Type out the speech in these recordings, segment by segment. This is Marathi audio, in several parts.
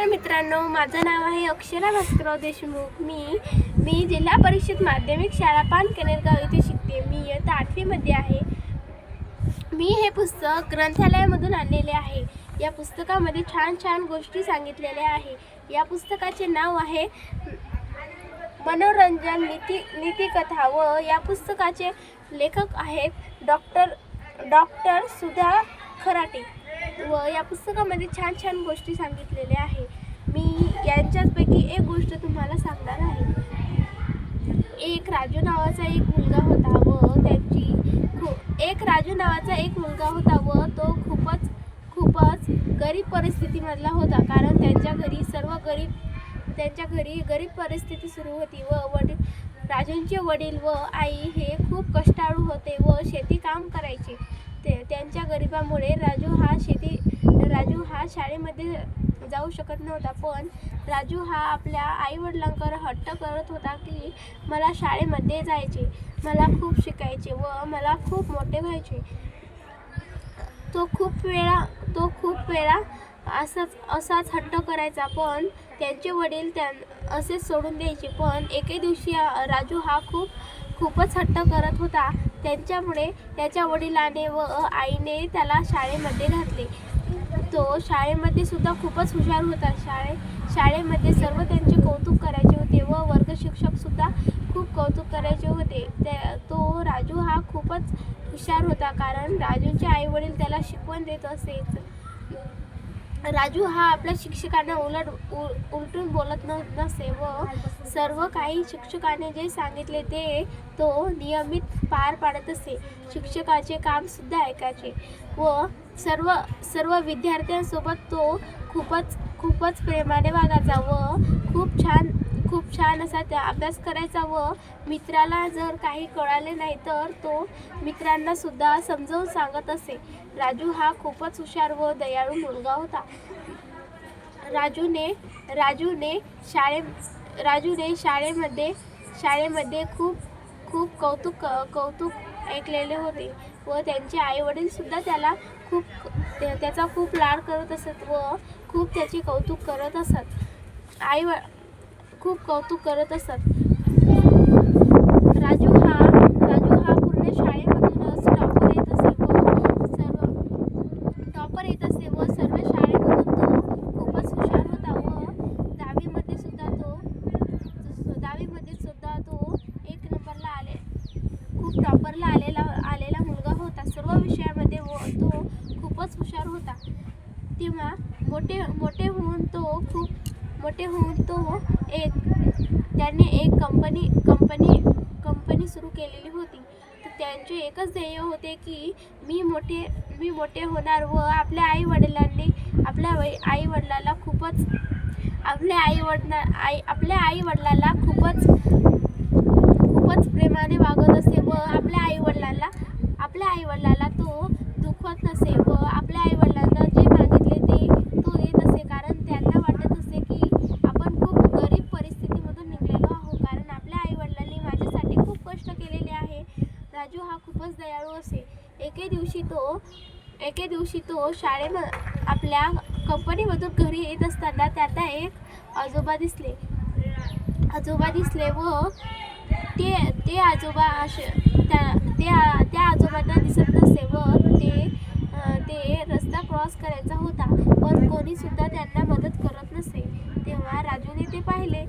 नमस्कार मित्रांनो माझं नाव आहे अक्षरा भास्करराव देशमुख. मी मी जिल्हा परिषद माध्यमिक शाळा पानकनेरगाव येथे शिकते. मी इयत्ता आठवीमध्ये आहे. मी हे पुस्तक ग्रंथालयामधून आणलेले आहे. या पुस्तकामध्ये छान छान गोष्टी सांगितलेल्या आहे. या पुस्तकाचे नाव आहे मनोरंजन नीती नीतिकथा व या पुस्तकाचे लेखक आहेत डॉक्टर डॉक्टर सुधा खराटे. व या पुस्तकामध्ये छान छान गोष्टी सांगितलेल्या आहे. मी यांच्याचपैकी एक गोष्ट तुम्हाला सांगणार आहे. एक राजू नावाचा एक मुलगा होता व त्याची खू एक राजू नावाचा एक मुलगा होता व तो खूपच खूपच गरीब परिस्थितीमधला होता. कारण त्यांच्या घरी सर्व गरीब त्यांच्या घरी गरीब परिस्थिती सुरू होती व वडील राजूंचे वडील व आई हे खूप कष्टाळू होते व शेती काम करायचे. ते त्यांच्या गरिबामुळे राजू हा शेती शाळेमध्ये जाऊ शकत नव्हता पण राजू हा आपल्या आईवडिलांकडे हट्ट करत होता की मला शाळेमध्ये जायचे मला खूप शिकायचे व मला खूप मोठे व्हायचे. तो खूप वेळा तो खूप वेळा असाच असाच हट्ट करायचा पण त्यांचे वडील त्यां असेच सोडून द्यायचे. पण एके दिवशी राजू हा खूप खूपच हट्ट करत होता. त्यांच्यामुळे त्याच्या वडिलाने व आईने त्याला शाळेमध्ये घातले. तो शाळेमध्ये सुद्धा खूपच हुशार होता. शाळे शाळेमध्ये सर्व त्यांचे कौतुक करायचे होते व वर्ग शिक्षकसुद्धा खूप कौतुक करायचे होते. त्या तो राजू हा खूपच हुशार होता कारण राजूचे आईवडील त्याला शिकवण देत असेच राजू हा आपल्या शिक्षकांना उलट उ उलटून बोलत न नसे व सर्व काही शिक्षकाने जे सांगितले ते तो नियमित पार पाडत असे. शिक्षकाचे कामसुद्धा ऐकायचे व सर्व सर्व विद्यार्थ्यांसोबत तो खूपच खूपच प्रेमाने वागायचा व खूप छान खूप छान असा त्या अभ्यास करायचा व मित्राला जर काही कळाले नाही तर तो मित्रांना सुद्धा समजावून सांगत असे. राजू हा खूपच हुशार व दयाळू मुलगा होता. राजूने राजूने शाळे राजूने शाळेमध्ये शाळेमध्ये खूप खूप कौतुक कौतुक ऐकलेले होते व त्यांचे आईवडीलसुद्धा त्याला खूप त्याचा खूप लाड करत असत व खूप त्याचे कौतुक करत असत. आई खूप कौतुक करत असत. राजू हा राजू हा पूर्ण शाळेमधूनच टॉपर येत असे व सर्व टॉपर येत असे व सर्व शाळेमधून तो खूपच हुशार होता व दहावीमध्ये सुद्धा तो दहावीमध्ये सुद्धा तो एक नंबरला आले खूप टॉपरला आलेला आलेला मुलगा होता सर्व विषयामध्ये व तो खूपच हुशार होता. तेव्हा मोठे मोठे होऊन तो खूप मोठे होऊन तो एक त्याने एक कंपनी कंपनी कंपनी सुरू केलेली होती. तर त्यांचे एकच ध्येय होते की मी मोठे मी मोठे होणार व आपल्या आई वडिलांनी आपल्या आई वडिलाला खूपच आपल्या आई वडिला आई आपल्या आई वडिलाला खूपच खूपच प्रेमाने वागत असे व आपल्या आई वडिलांना आपल्या आई वडिलाला तो दुखवत नसे व आपल्या आई वडिलांना जे मागितले ते तो देत असे कारण त्यांना वाटत असे की आपण खूप गरीब परिस्थितीमधून निघलेलो आहोत कारण आपल्या आई वडिलांनी माझ्यासाठी खूप कष्ट केलेले आहे राजू हा खूपच दयाळू असे. एके दिवशी तो एके दिवशी तो शाळेम आपल्या कंपनीमधून घरी येत असताना त्याचा एक आजोबा दिसले. आजोबा दिसले व ते ते आजोबा असे त्या त्या त्या आजोबांना दिसत नसे व ते ते रस्ता क्रॉस करायचा होता. पण कोणीसुद्धा त्यांना मदत करत नसे. तेव्हा राजूने ते पाहिले.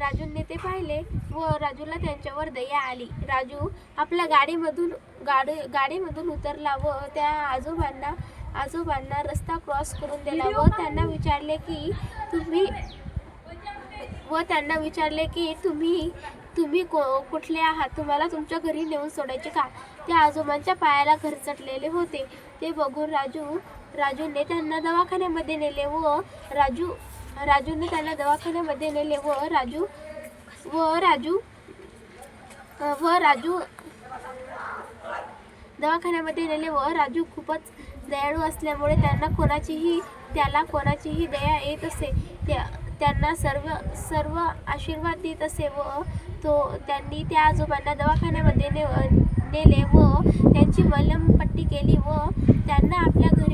राजूने ते पाहिले व राजूला त्यांच्यावर दया आली. राजू आपल्या गाडीमधून गाडी गाडीमधून उतरला व त्या आजोबांना आजोबांना रस्ता क्रॉस करून दिला व त्यांना विचारले की तुम्ही व त्यांना विचारले की तुम्ही तुम्ही को कुठले आहात? तुम्हाला तुमच्या घरी नेऊन सोडायचे का? त्या आजोबांच्या पायाला घर चटलेले होते. ते बघून राजू राजूने त्यांना दवाखान्यामध्ये नेले व राजू राजूने त्यांना दवाखान्यामध्ये नेले व राजू व राजू व राजू दवाखान्यामध्ये नेले व राजू खूपच दयाळू असल्यामुळे त्यांना कोणाचीही त्याला कोणाचीही दया येत असे. त्या त्यांना सर्व सर्व आशीर्वाद देत असे व तो त्यांनी त्या आजोबांना दवाखान्यामध्ये ने नेले व त्यांची मलमपट्टी केली व त्यांना आपल्या घरी